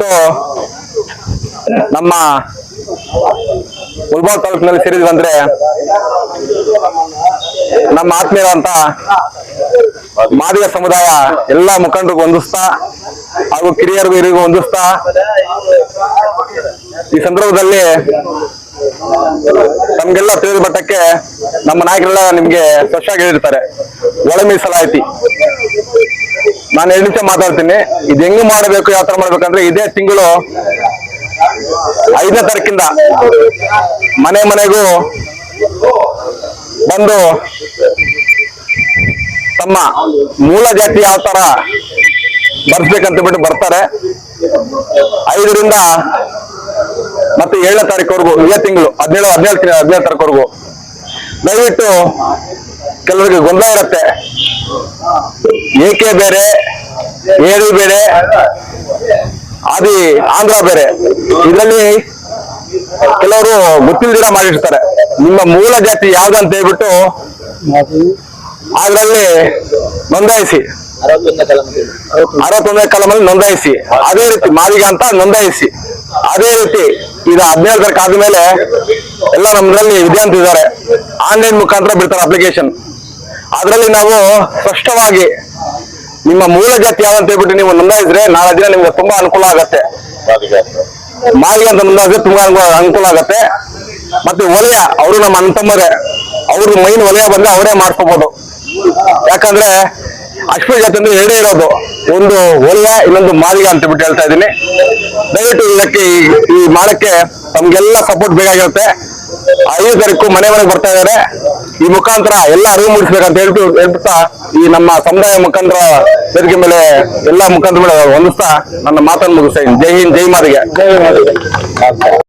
ಇವತ್ತು ನಮ್ಮ ಉಲ್ಬಾಲ್ ತಾಲೂಕಿನಲ್ಲಿ ಸೇರಿದ್ವಿ ಅಂದ್ರೆ ನಮ್ಮ ಆತ್ಮೀಯರಂತ ಮಾದಿಗ ಸಮುದಾಯ ಎಲ್ಲಾ ಮುಖಂಡರಿಗೂ ಹೊಂದಿಸ್ತಾ ಹಾಗೂ ಕಿರಿಯರಿಗೂ ಹಿರಿಗೂ ಹೊಂದಿಸ್ತಾ ಈ ಸಂದರ್ಭದಲ್ಲಿ ನಮ್ಗೆಲ್ಲ ತಿಳಿದ ಮಟ್ಟಕ್ಕೆ ನಮ್ಮ ನಾಯಕರೆಲ್ಲ ನಿಮ್ಗೆ ಸ್ಪಷ್ಟವಾಗಿ ಹೇಳಿರ್ತಾರೆ ಒಳ ಮೀಸಲಾತಿ ನಾನು ಹೇಳಿದ್ದೆ ಮಾತಾಡ್ತೀನಿ. ಇದು ಹೆಂಗ್ ಮಾಡಬೇಕು, ಯಾವ ತರ ಮಾಡ್ಬೇಕಂದ್ರೆ ಇದೇ ತಿಂಗಳು ಐದನೇ ತಾರೀಕಿಂದ ಮನೆ ಮನೆಗೂ ಬಂದು ತಮ್ಮ ಮೂಲ ಜಾತಿ ಯಾವ ತರ ಬರ್ಸ್ಬೇಕಂತ ಬಿಟ್ಟು ಬರ್ತಾರೆ. ಐದರಿಂದ ಮತ್ತೆ ಏಳನೇ ತಾರೀಕುವರೆಗೂ, ಇದೇ ತಿಂಗಳು, ಹದಿನೇಳು ಹದಿನೇಳು ಹದಿನೇಳು ತಾರೀಕುವರೆಗೂ. ದಯವಿಟ್ಟು ಕೆಲವರಿಗೆ ಗೊಂದಲ ಇರುತ್ತೆ. ಏಕೆ ಬೇರೆ? ಏಡಿ ಬೇರೆ? ಆದಿ ಆಂಧ್ರ ಬೇರೆ. ಇದರಲ್ಲಿ ಕೆಲವರು ಗೊತ್ತಿಲ್ದಿರ ಮಾಡಿರ್ತಾರೆ. ನಿಮ್ಮ ಮೂಲ ಜಾತಿ ಯಾವ್ದಂತ ಹೇಳ್ಬಿಟ್ಟು ಅದರಲ್ಲಿ ನೋಂದಾಯಿಸಿ. ಅರವತ್ತೊಂದನೇ ಕಾಲಮಲ್ಲಿ ನೋಂದಾಯಿಸಿ. ಅದೇ ರೀತಿ ಮಾದಿಗ ಅಂತ ನೋಂದಾಯಿಸಿ. ಅದೇ ರೀತಿ ಇದು ಹದಿನೇಳು ತಾರೀಕು ಆದ್ಮೇಲೆ ಎಲ್ಲ ನಮ್ಮದ್ರಲ್ಲಿ ವಿದ್ಯಾರ್ಥಿ ಇದ್ದಾರೆ ಆನ್ಲೈನ್ ಮುಖಾಂತರ ಬಿಡ್ತಾರೆ ಅಪ್ಲಿಕೇಶನ್ ಅದರಲ್ಲಿ ನಾವು ಸ್ಪಷ್ಟವಾಗಿ ನಿಮ್ಮ ಮೂಲ ಜಾತಿ ಯಾವಂತ ಹೇಳ್ಬಿಟ್ಟು ನೀವು ನೋಂದಾಯಿದ್ರೆ ನಾಳೆ ದಿನ ನಿಮ್ಗೆ ತುಂಬಾ ಅನುಕೂಲ ಆಗತ್ತೆ. ಮಾಲಿಗೆ ಅಂತ ನೋಂದಾಯಿಸಿದ್ರೆ ತುಂಬಾ ಅನುಕೂಲ ಆಗತ್ತೆ. ಮತ್ತೆ ವಲಯ ಅವರು ನಮ್ಮ ಅಣ್ಣ ಅವರು ಮೈನ್ ವಲಯ ಬಂದ್ರೆ ಅವರೇ ಮಾಡ್ಕೋಬಹುದು ಯಾಕಂದ್ರೆ ಅಶ್ವ ಜಾತಿ ಅಂದ್ರೆ ಎರಡೇ ಇರೋದು. ಒಂದು ವಲಯ ಇನ್ನೊಂದು ಮಾಲಿಗ ಅಂತ ಬಿಟ್ಟು ಹೇಳ್ತಾ ಇದ್ದೀನಿ. ದಯವಿಟ್ಟು ಇದಕ್ಕೆ ಈ ಮಾಡಕ್ಕೆ ತಮ್ಗೆಲ್ಲ ಸಪೋರ್ಟ್ ಬೇಕಾಗಿರುತ್ತೆ. ಐದು ಮನೆ ಮನೆಗೆ ಬರ್ತಾ ಇದಾರೆ ಈ ಮುಖಾಂತರ ಎಲ್ಲ ಅರಿವು ಮೂಡಿಸ್ಬೇಕಂತ ಹೇಳ್ಬಿಟ್ಟು ಹೇಳ್ಬಿಡ್ತಾ ಈ ನಮ್ಮ ಸಮುದಾಯ ಮುಖಾಂತರ ತೆರಿಗೆ ಮೇಲೆ ಎಲ್ಲ ಮುಖಂಡರ ಮೇಲೆ ಹೊಂದಿಸ್ತಾ ನನ್ನ ಮಾತನ್ನು ಮುಗಿಸ್ತಾ ಜೈ ಹಿಂದ್ ಜೈ ಮಾದಿಗೆ.